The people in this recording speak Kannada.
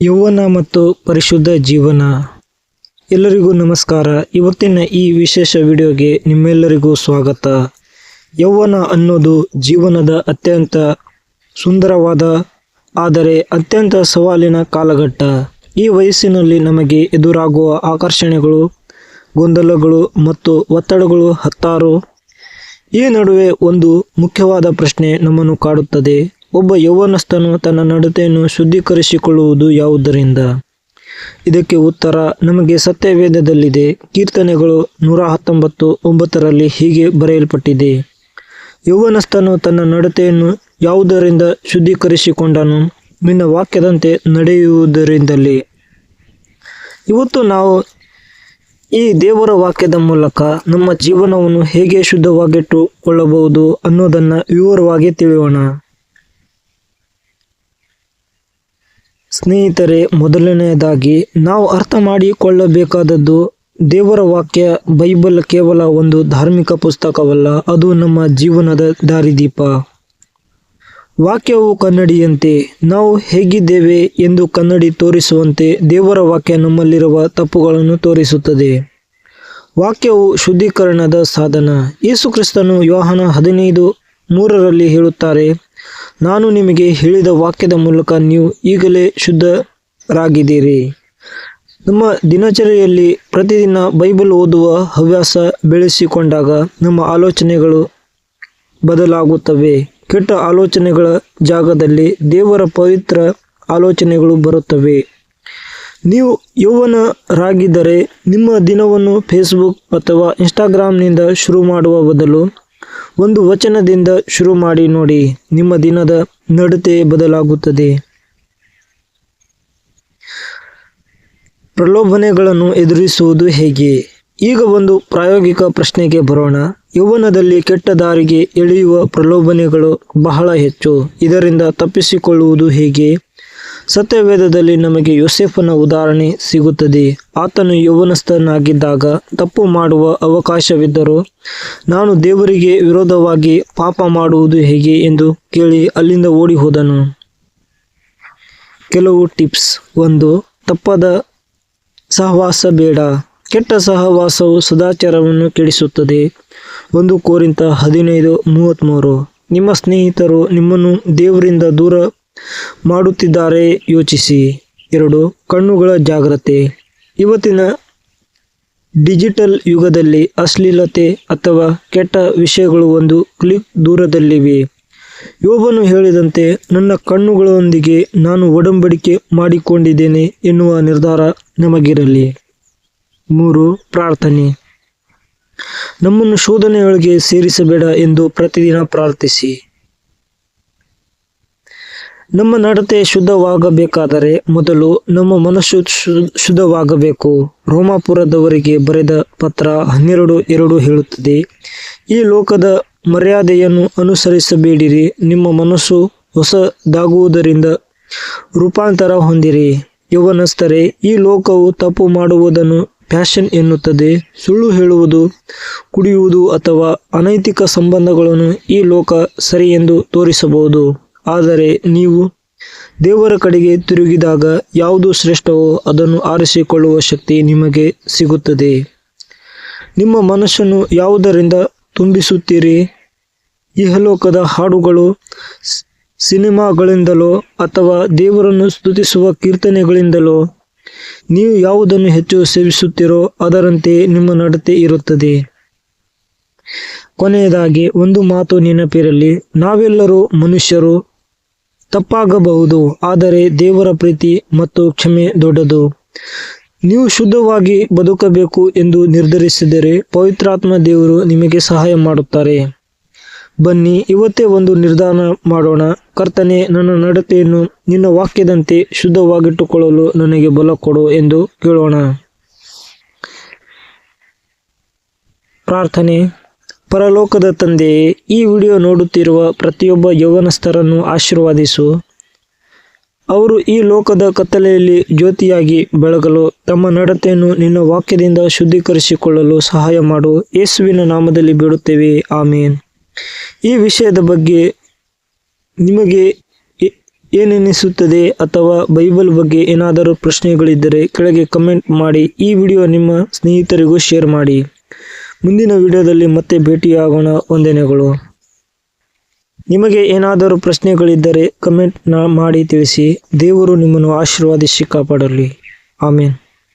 ಯೌವನ ಮತ್ತು ಪರಿಶುದ್ಧ ಜೀವನ. ಎಲ್ಲರಿಗೂ ನಮಸ್ಕಾರ. ಇವತ್ತಿನ ಈ ವಿಶೇಷ ವಿಡಿಯೋಗೆ ನಿಮ್ಮೆಲ್ಲರಿಗೂ ಸ್ವಾಗತ. ಯೌವನ ಅನ್ನೋದು ಜೀವನದ ಅತ್ಯಂತ ಸುಂದರವಾದ, ಆದರೆ ಅತ್ಯಂತ ಸವಾಲಿನ ಕಾಲಘಟ್ಟ. ಈ ವಯಸ್ಸಿನಲ್ಲಿ ನಮಗೆ ಎದುರಾಗುವ ಆಕರ್ಷಣೆಗಳು, ಗೊಂದಲಗಳು ಮತ್ತು ಒತ್ತಡಗಳು ಹತ್ತಾರು. ಈ ನಡುವೆ ಒಂದು ಮುಖ್ಯವಾದ ಪ್ರಶ್ನೆ ನಮ್ಮನ್ನು ಕಾಡುತ್ತದೆ. ಒಬ್ಬ ಯೌವನಸ್ಥನು ತನ್ನ ನಡತೆಯನ್ನು ಶುದ್ಧೀಕರಿಸಿಕೊಳ್ಳುವುದು ಯಾವುದರಿಂದ? ಇದಕ್ಕೆ ಉತ್ತರ, ನಮಗೆ ಸತ್ಯವೇದದಲ್ಲಿದೆ. ಕೀರ್ತನೆಗಳು ನೂರ ಹತ್ತೊಂಬತ್ತು ಒಂಬತ್ತರಲ್ಲಿ ಹೀಗೆ ಬರೆಯಲ್ಪಟ್ಟಿದೆ. ಯೌವನಸ್ಥನು ತನ್ನ ನಡತೆಯನ್ನು ಯಾವುದರಿಂದ ಶುದ್ಧೀಕರಿಸಿಕೊಂಡನು? ನಿನ್ನ ವಾಕ್ಯದಂತೆ ನಡೆಯುವುದರಿಂದಲೇ. ಇವತ್ತು ನಾವು ಈ ದೇವರ ವಾಕ್ಯದ ಮೂಲಕ ನಮ್ಮ ಜೀವನವನ್ನು ಹೇಗೆ ಶುದ್ಧವಾಗಿಟ್ಟುಕೊಳ್ಳಬಹುದು ಅನ್ನೋದನ್ನು ವಿವರವಾಗಿ ತಿಳಿಯೋಣ. ಸ್ನೇಹಿತರೆ, ಮೊದಲನೆಯದಾಗಿ ನಾವು ಅರ್ಥ ಮಾಡಿಕೊಳ್ಳಬೇಕಾದದ್ದು ದೇವರ ವಾಕ್ಯ ಬೈಬಲ್ ಕೇವಲ ಒಂದು ಧಾರ್ಮಿಕ ಪುಸ್ತಕವಲ್ಲ, ಅದು ನಮ್ಮ ಜೀವನದ ದಾರಿದೀಪ. ವಾಕ್ಯವು ಕನ್ನಡಿಯಂತೆ, ನಾವು ಹೇಗಿದ್ದೇವೆ ಎಂದು ಕನ್ನಡಿ ತೋರಿಸುವಂತೆ ದೇವರ ವಾಕ್ಯ ನಮ್ಮಲ್ಲಿರುವ ತಪ್ಪುಗಳನ್ನು ತೋರಿಸುತ್ತದೆ. ವಾಕ್ಯವು ಶುದ್ಧೀಕರಣದ ಸಾಧನ. ಯೇಸುಕ್ರಿಸ್ತನು ಕ್ರಿಸ್ತನು ಯೋಹಾನ ಹದಿನೈದು ಮೂರರಲ್ಲಿ ಹೇಳುತ್ತಾರೆ ನಾನು ನಿಮಗೆ ಹೇಳಿದ ವಾಕ್ಯದ ಮೂಲಕ ನೀವು ಈಗಲೇ ಶುದ್ಧರಾಗಿದ್ದೀರಿ. ನಮ್ಮ ದಿನಚರಿಯಲ್ಲಿ ಪ್ರತಿದಿನ ಬೈಬಲ್ ಓದುವ ಹವ್ಯಾಸ ಬೆಳೆಸಿಕೊಂಡಾಗ ನಮ್ಮ ಆಲೋಚನೆಗಳು ಬದಲಾಗುತ್ತವೆ. ಕೆಟ್ಟ ಆಲೋಚನೆಗಳ ಜಾಗದಲ್ಲಿ ದೇವರ ಪವಿತ್ರ ಆಲೋಚನೆಗಳು ಬರುತ್ತವೆ. ನೀವು ಯೌವನರಾಗಿದ್ದರೆ ನಿಮ್ಮ ದಿನವನ್ನು ಫೇಸ್ಬುಕ್ ಅಥವಾ ಇನ್ಸ್ಟಾಗ್ರಾಮ್ನಿಂದ ಶುರು ಮಾಡುವ ಬದಲು ಒಂದು ವಚನದಿಂದ ಶುರು ಮಾಡಿ ನೋಡಿ. ನಿಮ್ಮ ದಿನದ ನಡತೆ ಬದಲಾಗುತ್ತದೆ. ಪ್ರಲೋಭನೆಗಳನ್ನು ಎದುರಿಸುವುದು ಹೇಗೆ? ಈಗ ಒಂದು ಪ್ರಾಯೋಗಿಕ ಪ್ರಶ್ನೆಗೆ ಬರೋಣ. ಯೌವನದಲ್ಲಿ ಕೆಟ್ಟ ದಾರಿಗೆ ಎಳೆಯುವ ಪ್ರಲೋಭನೆಗಳು ಬಹಳ ಹೆಚ್ಚು. ಇದರಿಂದ ತಪ್ಪಿಸಿಕೊಳ್ಳುವುದು ಹೇಗೆ? ಸತ್ಯವೇದದಲ್ಲಿ ನಮಗೆ ಯೋಸೆಫನ ಉದಾಹರಣೆ ಸಿಗುತ್ತದೆ. ಆತನು ಯೌವನಸ್ಥನಾಗಿದ್ದಾಗ ತಪ್ಪು ಮಾಡುವ ಅವಕಾಶವಿದ್ದರೂ ನಾನು ದೇವರಿಗೆ ವಿರೋಧವಾಗಿ ಪಾಪ ಮಾಡುವುದು ಹೇಗೆ ಎಂದು ಕೇಳಿ ಅಲ್ಲಿಂದ ಓಡಿ ಹೋದನು ಕೆಲವು ಟಿಪ್ಸ್. ಒಂದು, ತಪ್ಪದ ಸಹವಾಸ ಬೇಡ. ಕೆಟ್ಟ ಸಹವಾಸವು ಸದಾಚಾರವನ್ನು ಕೆಡಿಸುತ್ತದೆ. ಒಂದು ಕೋರಿಂತ ಹದಿನೈದು ಮೂವತ್ತ್ಮೂರು ನಿಮ್ಮ ಸ್ನೇಹಿತರು ನಿಮ್ಮನ್ನು ದೇವರಿಂದ ದೂರ ಮಾಡುತ್ತಿದ್ದಾರೆ. ಯೋಚಿಸಿ. ಎರಡು, ಕಣ್ಣುಗಳ ಜಾಗ್ರತೆ. ಇವತ್ತಿನ ಡಿಜಿಟಲ್ ಯುಗದಲ್ಲಿ ಅಶ್ಲೀಲತೆ ಅಥವಾ ಕೆಟ್ಟ ವಿಷಯಗಳು ಒಂದು ಕ್ಲಿಕ್ ದೂರದಲ್ಲಿವೆ. ಯೋಬನು ಹೇಳಿದಂತೆ, ನನ್ನ ಕಣ್ಣುಗಳೊಂದಿಗೆ ನಾನು ಒಡಂಬಡಿಕೆ ಮಾಡಿಕೊಂಡಿದ್ದೇನೆ ಎನ್ನುವ ನಿರ್ಧಾರ ನಮಗಿರಲಿ. ಮೂರು, ಪ್ರಾರ್ಥನೆ. ನಮ್ಮನ್ನು ಶೋಧನೆಯೊಳಗೆ ಸೇರಿಸಬೇಡ ಎಂದು ಪ್ರತಿದಿನ ಪ್ರಾರ್ಥಿಸಿ. ನಮ್ಮ ನಡತೆ ಶುದ್ಧವಾಗಬೇಕಾದರೆ ಮೊದಲು ನಮ್ಮ ಮನಸ್ಸು ಶುದ್ಧವಾಗಬೇಕು. ರೋಮಾಪುರದವರಿಗೆ ಬರೆದ ಪತ್ರ ಹನ್ನೆರಡು ಎರಡು ಹೇಳುತ್ತದೆ. ಈ ಲೋಕದ ಮರ್ಯಾದೆಯನ್ನು ಅನುಸರಿಸಬೇಡಿರಿ. ನಿಮ್ಮ ಮನಸ್ಸು ಹೊಸದಾಗುವುದರಿಂದ ರೂಪಾಂತರ ಹೊಂದಿರಿ. ಯುವನಸ್ಥರೆ, ಈ ಲೋಕವು ತಪ್ಪು ಮಾಡುವುದನ್ನು ಫ್ಯಾಷನ್ ಎನ್ನುತ್ತದೆ. ಸುಳ್ಳು ಹೇಳುವುದು, ಕುಡಿಯುವುದು ಅಥವಾ ಅನೈತಿಕ ಸಂಬಂಧಗಳನ್ನು ಈ ಲೋಕ ಸರಿ ಎಂದು ತೋರಿಸಬಹುದು. ಆದರೆ ನೀವು ದೇವರ ಕಡೆಗೆ ತಿರುಗಿದಾಗ ಯಾವುದು ಶ್ರೇಷ್ಠವೋ ಅದನ್ನು ಆರಿಸಿಕೊಳ್ಳುವ ಶಕ್ತಿ ನಿಮಗೆ ಸಿಗುತ್ತದೆ. ನಿಮ್ಮ ಮನಸ್ಸನ್ನು ಯಾವುದರಿಂದ ತುಂಬಿಸುತ್ತೀರಿ? ಇಹಲೋಕದ ಹಾಡುಗಳು ಸಿನಿಮಾಗಳಿಂದಲೋ ಅಥವಾ ದೇವರನ್ನು ಸ್ತುತಿಸುವ ಕೀರ್ತನೆಗಳಿಂದಲೋ ನೀವು ಯಾವುದನ್ನು ಹೆಚ್ಚು ಸೇವಿಸುತ್ತೀರೋ ಅದರಂತೆ ನಿಮ್ಮ ನಡತೆ ಇರುತ್ತದೆ. ಕೊನೆಯದಾಗಿ ಒಂದು ಮಾತು ನೆನಪಿರಲಿ. ನಾವೆಲ್ಲರೂ ಮನುಷ್ಯರು ತಪ್ಪಾಗಬಹುದು, ಆದರೆ ದೇವರ ಪ್ರೀತಿ ಮತ್ತು ಕ್ಷಮೆ ದೊಡ್ಡದು. ನೀವು ಶುದ್ಧವಾಗಿ ಬದುಕಬೇಕು ಎಂದು ನಿರ್ಧರಿಸಿದರೆ ಪವಿತ್ರಾತ್ಮ ದೇವರು ನಿಮಗೆ ಸಹಾಯ ಮಾಡುತ್ತಾರೆ. ಬನ್ನಿ, ಇವತ್ತೇ ಒಂದು ನಿರ್ಧಾರ ಮಾಡೋಣ. ಕರ್ತನೆ, ನನ್ನ ನಡತೆಯನ್ನು ನಿನ್ನ ವಾಕ್ಯದಂತೆ ಶುದ್ಧವಾಗಿಟ್ಟುಕೊಳ್ಳಲು ನನಗೆ ಬಲ ಕೊಡು ಎಂದು ಕೇಳೋಣ. ಪ್ರಾರ್ಥನೆ. ಪರಲೋಕದ ತಂದೆಯೇ ಈ ವಿಡಿಯೋ ನೋಡುತ್ತಿರುವ ಪ್ರತಿಯೊಬ್ಬ ಯೌವನಸ್ಥರನ್ನು ಆಶೀರ್ವಾದಿಸು. ಅವರು ಈ ಲೋಕದ ಕತ್ತಲೆಯಲ್ಲಿ ಜ್ಯೋತಿಯಾಗಿ ಬೆಳಗಲು, ತಮ್ಮ ನಡತೆಯನ್ನು ನಿನ್ನ ವಾಕ್ಯದಿಂದ ಶುದ್ಧೀಕರಿಸಿಕೊಳ್ಳಲು ಸಹಾಯ ಮಾಡು. ಯೇಸುವಿನ ನಾಮದಲ್ಲಿ ಬಿಡುತ್ತೇವೆ. ಆಮೇನ್. ಈ ವಿಷಯದ ಬಗ್ಗೆ ನಿಮಗೆ ಏನೆನಿಸುತ್ತದೆ ಅಥವಾ ಬೈಬಲ್ ಬಗ್ಗೆ ಏನಾದರೂ ಪ್ರಶ್ನೆಗಳಿದ್ದರೆ ಕೆಳಗೆ ಕಮೆಂಟ್ ಮಾಡಿ. ಈ ವಿಡಿಯೋ ನಿಮ್ಮ ಸ್ನೇಹಿತರಿಗೂ ಶೇರ್ ಮಾಡಿ. ಮುಂದಿನ ವಿಡಿಯೋದಲ್ಲಿ ಮತ್ತೆ ಭೇಟಿಯಾಗೋಣ. ವಂದನೆಗಳು. ನಿಮಗೆ ಏನಾದರೂ ಪ್ರಶ್ನೆಗಳಿದ್ದರೆ ಕಮೆಂಟ್ ಮಾಡಿ ತಿಳಿಸಿ. ದೇವರು ನಿಮ್ಮನ್ನು ಆಶೀರ್ವಾದಿಸಿ ಕಾಪಾಡಲಿ. ಆಮೇನ್.